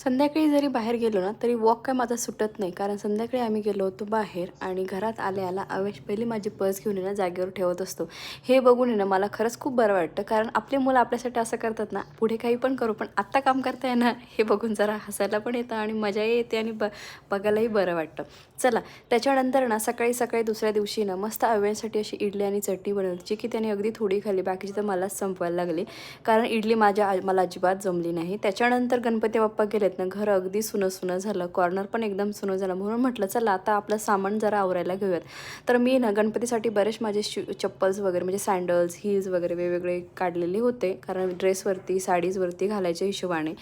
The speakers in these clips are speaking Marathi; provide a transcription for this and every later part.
संध्याकाळी जरी बाहेर गेलो ना तरी वॉक काय माझा सुटत नाही. कारण संध्याकाळी आम्ही गेलो होतो बाहेर आणि घरात आल्या आला अवेश पहिली माझी पर्स घेऊन येणं जागेवर ठेवत असतो. हे बघून येणं मला खरंच खूप बरं वाटतं. कारण आपले मुलं आपल्यासाठी असं करतात ना पुढे काही पण करू पण आत्ता काम करताय ना हे बघून जरा हसायला पण येतं आणि मजाही येते आणि ब बघायलाही बरं वाटतं. चला त्याच्यानंतर ना सकाळी सकाळी दुसऱ्या दिवशी ना मस्त अव्यांसाठी अशी इडली आणि चटणी बनवली जी की त्याने अगदी थोडी खाल्ली बाकीची तर मलाच संपवायला लागली. कारण इडली माझ्या मला अजिबात जमली नाही. त्याच्यानंतर गणपती बाप्पा गेले आहेत ना घर अगदी सुनं सुनं झालं कॉर्नर पण एकदम सुनं झालं. म्हणून म्हटलं चला आता आपलं सामान जरा आवरायला घेऊयात. तर मी ना गणपतीसाठी बरेच माझे शू चप्पल्स वगैरे म्हणजे सँडल्स हिल्स वगैरे वेगवेगळे काढलेले होते. कारण ड्रेसवरती साडीजवरती घालायच्या हिशोबाने.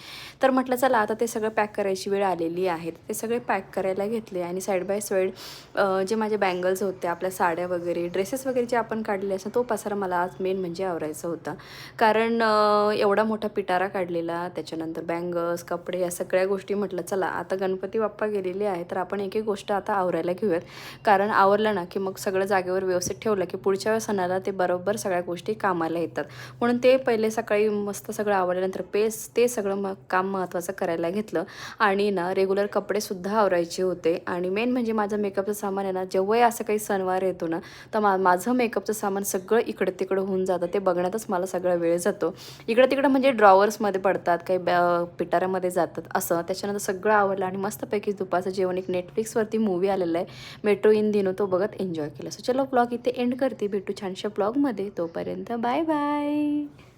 तर म्हटलं चला आता ते सगळं पॅक करायची वेळ आलेली आहे. ते सगळे पॅक करायला घेतले आणि साईड बाय साईड जे माझे बँगल्स होते आपल्या साड्या वगैरे ड्रेसेस वगैरे जे आपण काढलेले असं तो पसारा मला आज मेन म्हणजे आवरायचा होता. कारण एवढा मोठा पिटारा काढलेला त्याच्यानंतर बँगल्स कपडे या सगळ्या गोष्टी म्हटलं चला आता गणपती बाप्पा गेलेले आहे तर आपण एक एक गोष्ट आता आवरायला घेऊयात. कारण आवरलं ना की मग सगळं जागेवर व्यवस्थित ठेवलं की पुढच्या सणाला ते बरोबर सगळ्या गोष्टी कामाला येतात. म्हणून ते पहिले सकाळी मस्त सगळं आवरल्यानंतर पेस ते सगळं मग काम महत्त्वाचं करायला घेतलं. आणि ना रेग्युलर कपडेसुद्धा आवरायचे होते. आणि मेन म्हणजे माझं मेकअपचं सामान आहे ना जेव्हाही असं काही सणवार येतो ना तर मा माझं मेकअपचं सामान सगळं इकडं तिकडं होऊन जातं. ते बघण्यातच मला सगळा वेळ जातो. इकडं तिकडं म्हणजे ड्रॉवर्समध्ये पडतात काही पिटाऱ्यामध्ये जातात. असं. त्याच्यानंतर सगळं आवडलं आणि मस्तपैकी दुपारचं जेवण एक नेटफ्लिक्सवरती मूवी आलेला आहे. मेट्रो इन दिनो तो बघत एन्जॉय केला. सो चलो ब्लॉग इथे एंड करते. भेटू छानशा ब्लॉगमध्ये तोपर्यंत बाय बाय